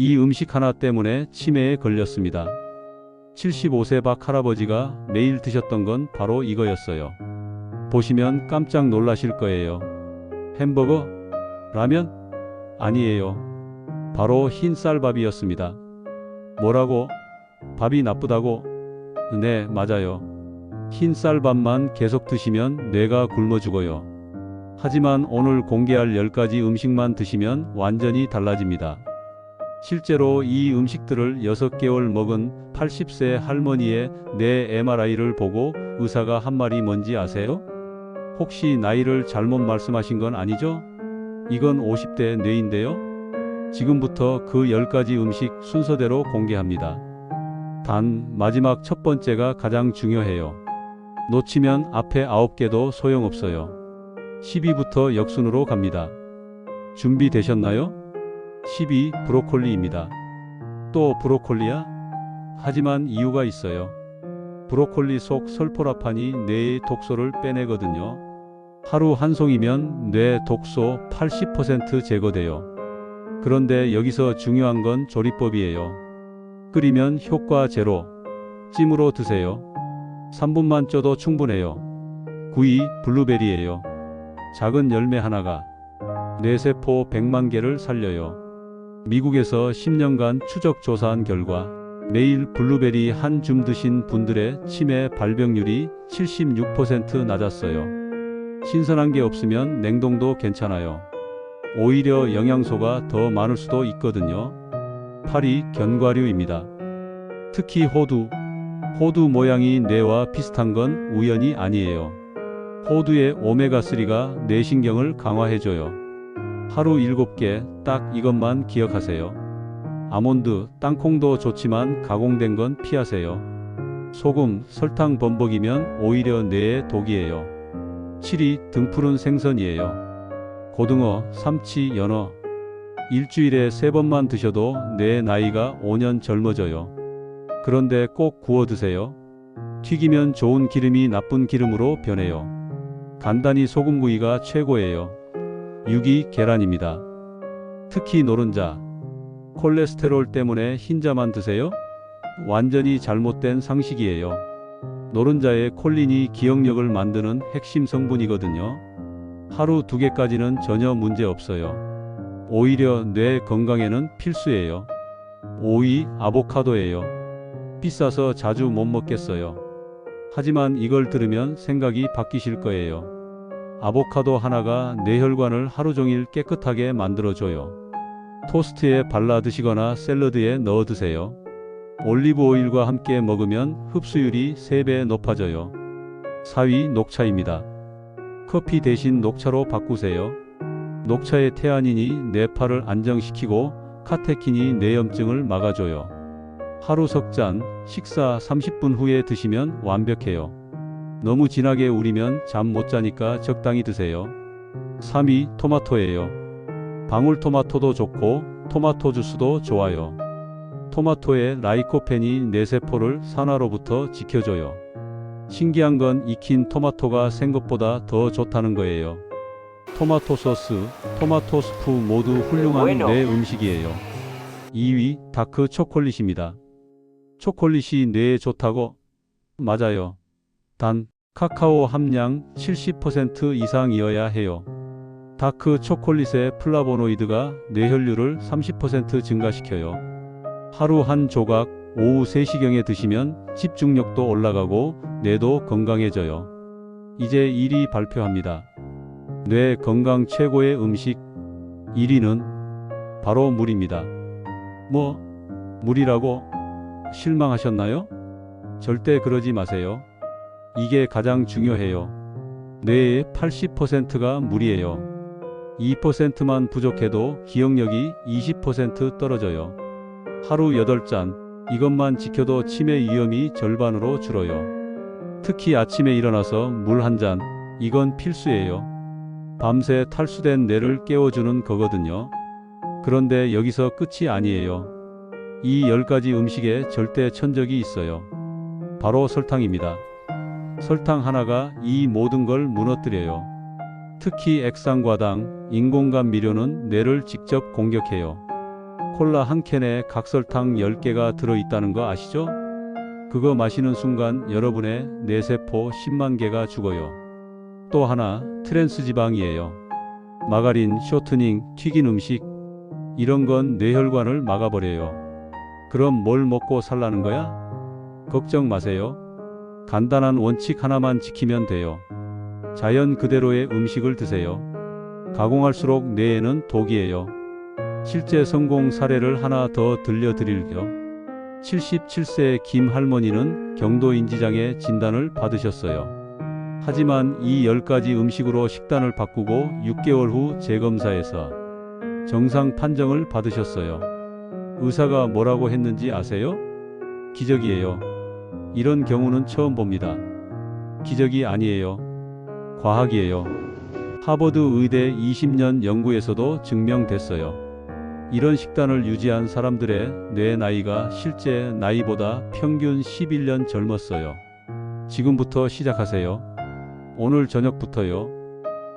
이 음식 하나 때문에 치매에 걸렸습니다. 75세 박 할아버지가 매일 드셨던 건 바로 이거였어요. 보시면 깜짝 놀라실 거예요. 햄버거? 라면? 아니에요. 바로 흰 쌀밥이었습니다. 뭐라고? 밥이 나쁘다고? 네, 맞아요. 흰 쌀밥만 계속 드시면 뇌가 굶어 죽어요. 하지만 오늘 공개할 10가지 음식만 드시면 완전히 달라집니다. 실제로 이 음식들을 6개월 먹은 80세 할머니의 뇌 MRI를 보고 의사가 한 말이 뭔지 아세요? 혹시 나이를 잘못 말씀하신 건 아니죠? 이건 50대 뇌인데요? 지금부터 그 10가지 음식 순서대로 공개합니다. 단, 마지막 첫 번째가 가장 중요해요. 놓치면 앞에 9개도 소용없어요. 10위부터 역순으로 갑니다. 준비되셨나요? 10위 브로콜리입니다. 또 브로콜리야? 하지만 이유가 있어요. 브로콜리 속 설포라판이 뇌의 독소를 빼내거든요. 하루 한 송이면 뇌 독소 80% 제거돼요. 그런데 여기서 중요한 건 조리법이에요. 끓이면 효과 제로. 찜으로 드세요. 3분만 쪄도 충분해요. 9위 블루베리예요. 작은 열매 하나가 뇌세포 100만 개를 살려요. 미국에서 10년간 추적 조사한 결과 매일 블루베리 한 줌 드신 분들의 치매 발병률이 76% 낮았어요. 신선한 게 없으면 냉동도 괜찮아요. 오히려 영양소가 더 많을 수도 있거든요. 8위 견과류입니다. 특히 호두. 호두 모양이 뇌와 비슷한 건 우연이 아니에요. 호두의 오메가3가 뇌신경을 강화해줘요. 하루 7개 딱 이것만 기억하세요. 아몬드, 땅콩도 좋지만 가공된 건 피하세요. 소금, 설탕 범벅이면 오히려 뇌에 독이에요. 7위 등푸른 생선이에요. 고등어, 삼치, 연어. 일주일에 3번만 드셔도 내 나이가 5년 젊어져요. 그런데 꼭 구워 드세요. 튀기면 좋은 기름이 나쁜 기름으로 변해요. 간단히 소금구이가 최고예요. 6위 계란입니다. 특히 노른자. 콜레스테롤 때문에 흰자만 드세요? 완전히 잘못된 상식이에요. 노른자의 콜린이 기억력을 만드는 핵심 성분이거든요. 하루 두 개까지는 전혀 문제 없어요. 오히려 뇌 건강에는 필수예요. 5위 아보카도예요. 비싸서 자주 못 먹겠어요. 하지만 이걸 들으면 생각이 바뀌실 거예요. 아보카도 하나가 뇌혈관을 하루 종일 깨끗하게 만들어줘요. 토스트에 발라 드시거나 샐러드에 넣어 드세요. 올리브 오일과 함께 먹으면 흡수율이 3배 높아져요. 4위 녹차입니다. 커피 대신 녹차로 바꾸세요. 녹차의 테아닌이 뇌파를 안정시키고 카테킨이 뇌염증을 막아줘요. 하루 석 잔, 식사 30분 후에 드시면 완벽해요. 너무 진하게 우리면 잠 못 자니까 적당히 드세요. 3위 토마토예요. 방울토마토도 좋고 토마토 주스도 좋아요. 토마토의 라이코펜이 뇌세포를 산화로부터 지켜줘요. 신기한 건 익힌 토마토가 생것보다 더 좋다는 거예요. 토마토 소스, 토마토 스프 모두 훌륭한. 뇌 음식이에요. 2위 다크 초콜릿입니다. 초콜릿이 뇌에 좋다고? 맞아요. 단 카카오 함량 70% 이상이어야 해요. 다크 초콜릿의 플라보노이드가 뇌혈류를 30% 증가시켜요. 하루 한 조각 오후 3시경에 드시면 집중력도 올라가고 뇌도 건강해져요. 이제 1위 발표합니다. 뇌 건강 최고의 음식 1위는 바로 물입니다. 뭐 물이라고 실망하셨나요? 절대 그러지 마세요. 이게 가장 중요해요. 뇌의 80%가 물이에요. 2%만 부족해도 기억력이 20% 떨어져요. 하루 8잔, 이것만 지켜도 치매 위험이 절반으로 줄어요. 특히 아침에 일어나서 물 한 잔, 이건 필수예요. 밤새 탈수된 뇌를 깨워주는 거거든요. 그런데 여기서 끝이 아니에요. 이 10가지 음식에 절대 천적이 있어요. 바로 설탕입니다. 설탕 하나가 이 모든 걸 무너뜨려요. 특히 액상과당, 인공감 미료는 뇌를 직접 공격해요. 콜라 한 캔에 각설탕 10개가 들어있다는 거 아시죠? 그거 마시는 순간 여러분의 뇌세포 10만 개가 죽어요. 또 하나 트랜스 지방이에요. 마가린, 쇼트닝, 튀긴 음식 이런 건 뇌혈관을 막아버려요. 그럼 뭘 먹고 살라는 거야? 걱정 마세요. 간단한 원칙 하나만 지키면 돼요. 자연 그대로의 음식을 드세요. 가공할수록 뇌에는 독이에요. 실제 성공 사례를 하나 더 들려드릴게요. 77세 김 할머니는 경도 인지장애 진단을 받으셨어요. 하지만 이 10가지 음식으로 식단을 바꾸고 6개월 후 재검사에서 정상 판정을 받으셨어요. 의사가 뭐라고 했는지 아세요? 기적이에요. 이런 경우는 처음 봅니다. 기적이 아니에요. 과학이에요. 하버드 의대 20년 연구에서도 증명됐어요. 이런 식단을 유지한 사람들의 뇌 나이가 실제 나이보다 평균 11년 젊었어요. 지금부터 시작하세요. 오늘 저녁부터요.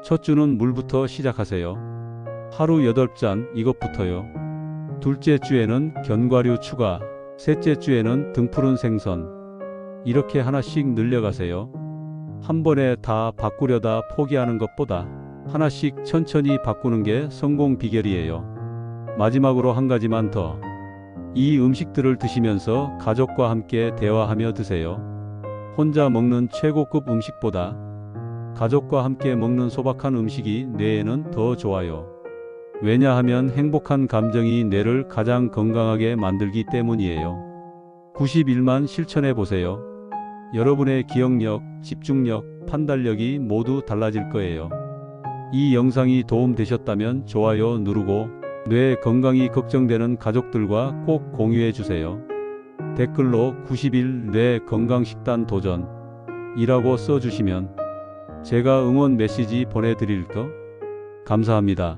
첫 주는 물부터 시작하세요. 하루 8잔 이것부터요. 둘째 주에는 견과류 추가, 셋째 주에는 등푸른 생선. 이렇게 하나씩 늘려가세요. 한 번에 다 바꾸려다 포기하는 것보다 하나씩 천천히 바꾸는 게 성공 비결이에요. 마지막으로 한 가지만 더. 이 음식들을 드시면서 가족과 함께 대화하며 드세요. 혼자 먹는 최고급 음식보다 가족과 함께 먹는 소박한 음식이 뇌에는 더 좋아요. 왜냐하면 행복한 감정이 뇌를 가장 건강하게 만들기 때문이에요. 91만 실천해 보세요. 여러분의 기억력, 집중력, 판단력이 모두 달라질 거예요. 이 영상이 도움되셨다면 좋아요 누르고 뇌 건강이 걱정되는 가족들과 꼭 공유해 주세요. 댓글로 90일 뇌 건강 식단 도전 이라고 써주시면 제가 응원 메시지 보내드릴 거 감사합니다.